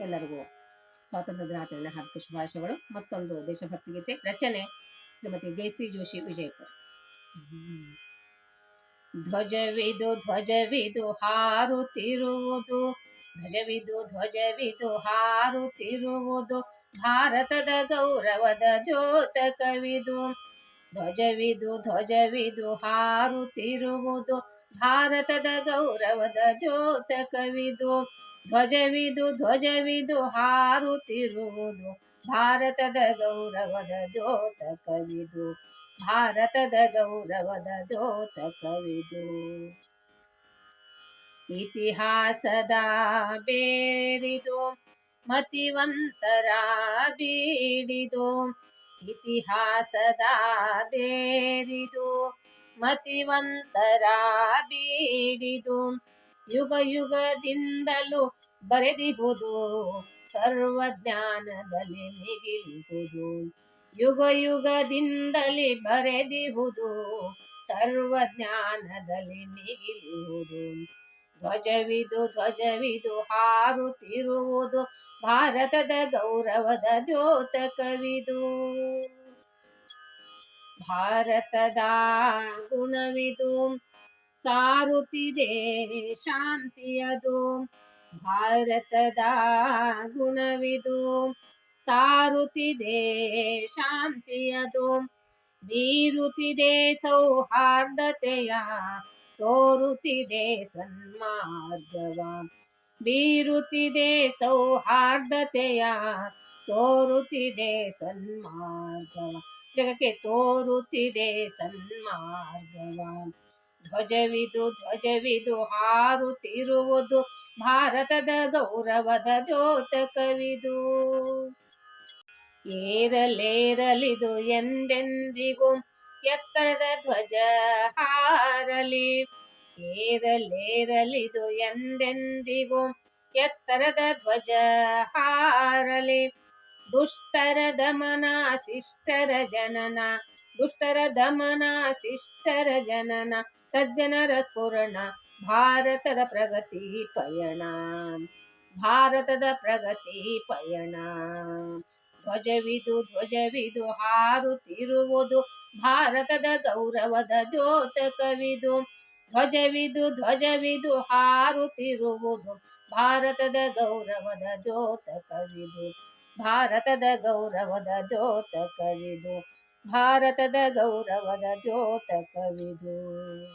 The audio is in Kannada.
ಎಲ್ಲರಿಗೂ ಸ್ವಾತಂತ್ರ್ಯ ದಿನಾಚರಣೆ ಹಾರ್ದಿಕ ಶುಭಾಶಯಗಳು. ಮತ್ತೊಂದು ದೇಶಭಕ್ತಿ ಗೀತೆ ರಚನೆ ಶ್ರೀಮತಿ ಜಯಶ್ರೀ ಜೋಶಿ ವಿಜಯಪುರ. ಧ್ವಜವಿದು ಧ್ವಜವಿದು ಹಾರುತ್ತಿರುವುದು, ಧ್ವಜವಿದು ಧ್ವಜವಿದು ಹಾರುತ್ತಿರುವುದು, ಭಾರತದ ಗೌರವದ ಜ್ಯೋತಕವಿದು ಧ್ವಜವಿದು ಧ್ವಜವಿದು ಹಾರುತ್ತಿರುವುದು, ಭಾರತದ ಗೌರವದ ದ್ಯೋತಕವಿದು. ಧ್ವಜವಿದು ಧ್ವಜವಿದು ಹಾರುತ್ತಿರುವುದು. ಭಾರತದ ಗೌರವದ ದ್ಯೋತಕವಿದು. ಭಾರತದ ಗೌರವದ ದ್ಯೋತಕವಿದು. ಇತಿಹಾಸದ ಬೇರಿದು, ಮತಿವಂತರ ಬೀಡಿದು. ಇತಿಹಾಸದ ಬೇರಿದು, ಮತಿವಂತರ ಬೀಡಿದು. ಯುಗ ಯುಗದಿಂದಲೂ ಬರೆದಿಹುದು, ಸರ್ವಜ್ಞಾನದಲ್ಲಿ ಮಿಗಿಲಿಹುದು. ಯುಗ ಯುಗದಿಂದಲೇ ಬರೆದಿಹುದು, ಸರ್ವಜ್ಞಾನದಲ್ಲಿ ಮಿಗಿಲಿಹುದು. ಧ್ವಜವಿದು ಧ್ವಜವಿದು ಹಾರುತ್ತಿರುವುದು, ಭಾರತದ ಗೌರವದ ದ್ಯೋತಕವಿದು. ಭಾರತದ ಗುಣವಿದು ಸಾರುತ್ತಿದೆ ಶಾಂತಿಯದು ಭಾರತದ ಗುಣವಿದು ಸಾರುತ್ತಿದೆ ಶಾಂತಿಯದು ಬೀರುತ್ತಿದೆ ಸೌಹಾರ್ದತೆಯ ತೋರುತ್ತಿದೆ ಸನ್ಮಾರ್ಗವ ಬೀರುತ್ತಿದೆ ಸೌಹಾರ್ದತೆಯ ತೋರುತ್ತಿದೆ ಸನ್ಮಾರ್ಗವ ಜಗಕ್ಕೆ ತೋರುತ್ತಿದೆ ಸನ್ಮಾರ್ಗವ ಧ್ವಜವಿದು ಧ್ವಜವಿದು ಹಾರುತ್ತಿರುವುದು ಭಾರತದ ಗೌರವದ ದ್ಯೋತಕವಿದು. ಏರಲೇರಲಿದು ಎಂದೆಂದಿಗೂ ಎತ್ತರದ ಧ್ವಜ ಹಾರಲಿ. ಏರಲೇರಲಿದು ಎಂದೆಂದಿಗೂ ಎತ್ತರದ ಧ್ವಜ ಹಾರಲಿ. ದುಷ್ಟರ ದಮನ ಶಿಷ್ಟರ ಜನನ ದುಷ್ಟರ ದಮನ ಶಿಷ್ಟರ ಜನನ ಸಜ್ಜನರ ಸ್ಫುರಣ ಭಾರತದ ಪ್ರಗತಿ ಪಯಣ, ಭಾರತದ ಪ್ರಗತಿ ಪಯಣ. ಧ್ವಜವಿದು ಧ್ವಜವಿದು ಹಾರುತ್ತಿರುವುದು ಭಾರತದ ಗೌರವದ ದ್ಯೋತಕವಿದು. ಧ್ವಜವಿದು ಧ್ವಜವಿದು ಹಾರುತ್ತಿರುವುದು ಭಾರತದ ಗೌರವದ ದ್ಯೋತಕವಿದು. ಭಾರತದ ಗೌರವದ ದ್ಯೋತಕವಿದು. ಭಾರತದ ಗೌರವದ ದ್ಯೋತಕವಿದು.